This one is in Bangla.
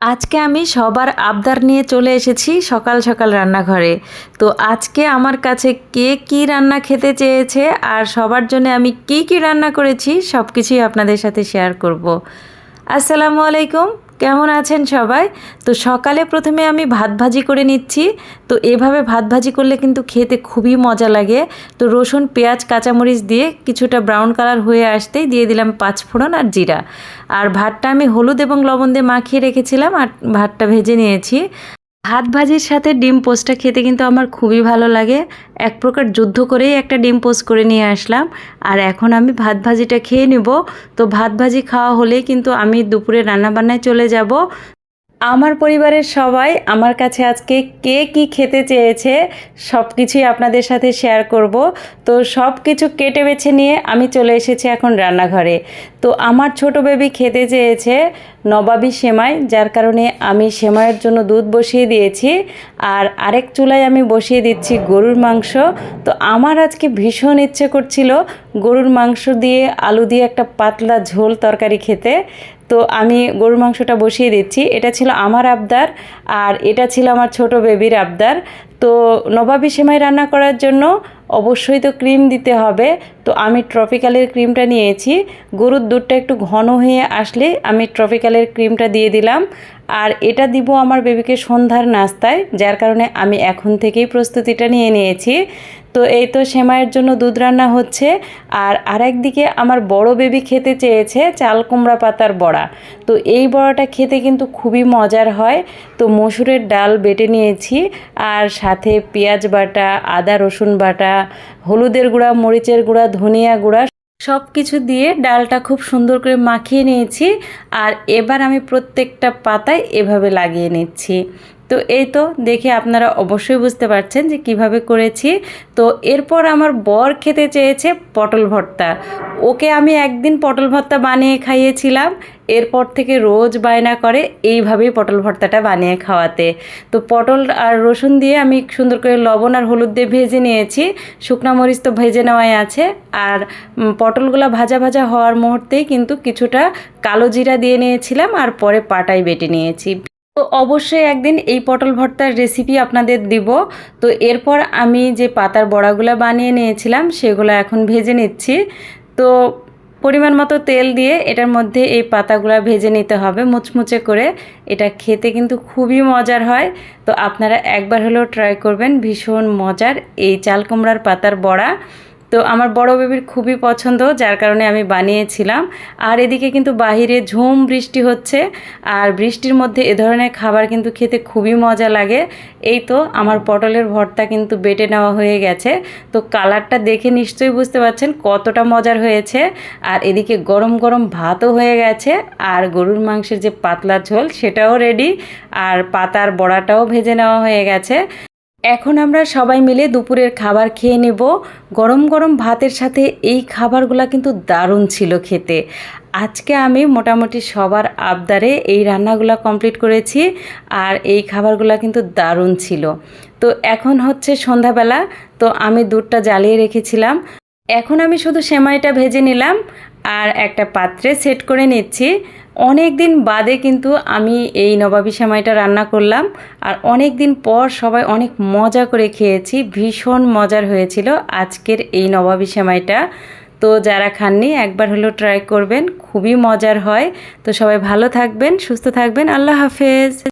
আজকে আমি সবার আবদার নিয়ে চলে এসেছি সকাল সকাল রান্নাঘরে। তো আজকে আমার কাছে কে কি রান্না খেতে চেয়েছে আর সবার জন্য আমি কি কি রান্না করেছি সব কিছুই আপনাদের সাথে শেয়ার করব। আসসালামু আলাইকুম। কেমন আছেন সবাই? তো সকালে প্রথমে আমি ভাত ভাজি করে নিচ্ছি। তো এভাবে ভাত ভাজি করলে কিন্তু খেতে খুবই মজা লাগে। তো রসুন, পেঁয়াজ, কাঁচামরিচ দিয়ে কিছুটা ব্রাউন কালার হয়ে আসতেই দিয়ে দিলাম পাঁচফোড়ন আর জিরা। আর ভাতটা আমি হলুদ এবং লবণ দিয়ে মাখিয়ে রেখেছিলাম আর ভাতটা ভেজে নিয়েছি। ভাত ভাজির সাথে ডিম পোস্টটা খেতে কিন্তু আমার খুবই ভালো লাগে। এক প্রকার যুদ্ধ করেই একটা ডিম পোস্ট করে নিয়ে আসলাম। আর এখন আমি ভাত ভাজিটা খেয়ে নেব। তো ভাত ভাজি খাওয়া হলেই কিন্তু আমি দুপুরে রান্নাবান্নায় চলে যাব। আমার পরিবারের সবাই আমার কাছে আজকে কে কি খেতে চেয়েছে সব কিছুই আপনাদের সাথে শেয়ার করব। তো সব কিছু কেটে বেছে নিয়ে আমি চলে এসেছি এখন রান্নাঘরে। তো আমার ছোট বেবি খেতে চেয়েছে নবাবী সেমাই, যার কারণে আমি সেমাইয়ের জন্য দুধ বসিয়ে দিয়েছি আর আরেক চুলায় আমি বসিয়ে দিচ্ছি গরুর মাংস। তো আমার আজকে ভীষণ ইচ্ছে করছিল গরুর মাংস দিয়ে আলু দিয়ে একটা পাতলা ঝোল তরকারি খেতে। তো আমি গরুর মাংসটা বসিয়ে দিচ্ছি। এটা ছিল আমার আবদার আর এটা ছিল আমার ছোট বেবির আবদার। তো নবাবী সেমাই রান্না করার জন্য অবশ্যই তো ক্রিম দিতে হবে। তো আমি ট্রপিক্যালের ক্রিমটা নিয়েছি। গরুর দুধটা একটু ঘন হয়ে আসলে আমি ট্রপিক্যালের ক্রিমটা দিয়ে দিলাম। আর এটা দিব আমার বেবিকে সন্ধ্যার নাস্তায়, যার কারণে আমি এখন থেকেই প্রস্তুতিটা নিয়ে নিয়েছি। তো এই তো সেমাইয়ের জন্য দুধ রান্না হচ্ছে, আর আরেকদিকে আমার বড় বেবি খেতে চেয়েছে চাল কুমড়া পাতার বড়া। তো এই বড়াটা খেতে কিন্তু খুবই মজার হয়। তো মসুরের ডাল বেটে নিয়েছি, আর সাথে পেঁয়াজ বাটা, আদা রসুন বাটা, হলুদের গুঁড়া, মরিচের গুঁড়া, ধনিয়া গুঁড়া সব কিছু দিয়ে ডালটা খুব সুন্দর করে মাখিয়ে নিয়েছি আর এবার আমি প্রত্যেকটা পাতায় এভাবে লাগিয়ে নিচ্ছি। তো এই তো দেখে আপনারা অবশ্যই বুঝতে পারছেন যে কীভাবে করেছি। তো এরপর আমার বর খেতে চেয়েছে পটল ভর্তা। ওকে আমি একদিন পটল ভর্তা বানিয়ে খাইয়েছিলাম, এরপর থেকে রোজ বায়না করে এইভাবেই পটল ভর্তাটা বানিয়ে খাওয়াতে। তো পটল আর রসুন দিয়ে আমি সুন্দর করে লবণ আর হলুদ দিয়ে ভেজে নিয়েছি, শুকনা মরিচ তো ভেজে নেওয়াই আছে। আর পটলগুলো ভাজা ভাজা হওয়ার মুহূর্তেই কিন্তু কিছুটা কালো জিরা দিয়ে নিয়েছিলাম আর পরে পাটাই বেটে নিয়েছি। তো অবশ্যই একদিন এই পটল ভর্তার রেসিপি আপনাদের দিব। তো এরপর আমি যে পাতার বড়াগুলো বানিয়ে নিয়েছিলাম, সেগুলো এখন ভেজে নিচ্ছি। তো পরিমাণ মতো তেল দিয়ে এটার মধ্যে এই পাতাগুলো ভেজে নিতে হবে মুচমুচে করে। এটা খেতে কিন্তু খুবই মজার হয়। তো আপনারা একবার হলেও ট্রাই করবেন, ভীষণ মজার। এই চাল কুমড়ার পাতার বড়া। তো আমার বড় বেবির খুবই পছন্দ, যার কারণে আমি বানিয়েছিলাম। আর এদিকে কিন্তু বাহিরে ঝুম বৃষ্টি হচ্ছে, আর বৃষ্টির মধ্যে এ ধরনের খাবার কিন্তু খেতে খুবই মজা লাগে। এই তো আমার পটলের ভর্তা কিন্তু বেটে নেওয়া হয়ে গেছে। তো কালারটা দেখে নিশ্চয়ই বুঝতে পারছেন কতটা মজার হয়েছে। আর এদিকে গরম গরম ভাতও হয়ে গেছে, আর গরুর মাংসের যে পাতলা ঝোল সেটাও রেডি, আর পাতার বড়াটাও ভেজে নেওয়া হয়ে গেছে। এখন আমরা সবাই মিলে দুপুরের খাবার খেয়ে নেব। গরম গরম ভাতের সাথে এই খাবারগুলো কিন্তু দারুণ ছিল খেতে। আজকে আমি মোটামুটি সবার আবদারে এই রান্নাগুলো কমপ্লিট করেছি আর এই খাবারগুলো কিন্তু দারুণ ছিল। তো এখন হচ্ছে সন্ধ্যাবেলা, তো আমি দুধটা জ্বালিয়ে রেখেছিলাম। এখন আমি শুধু সেমাইটা ভেজে নিলাম আর একটা পাত্রে সেট করে নিচ্ছি। অনেক দিন বাদে কিন্তু আমি এই নবাবী সেমাইটা রান্না করলাম। আর অনেক দিন পর সবাই অনেক মজা করে খেয়েছি। ভীষণ মজার হয়েছিল আজকের এই নবাবী সেমাইটা। তো যারা খাননি, একবার হলেও ট্রাই করবেন। খুবই মজার হয়। তো সবাই ভালো থাকবেন, সুস্থ থাকবেন। আল্লাহ হাফেজ।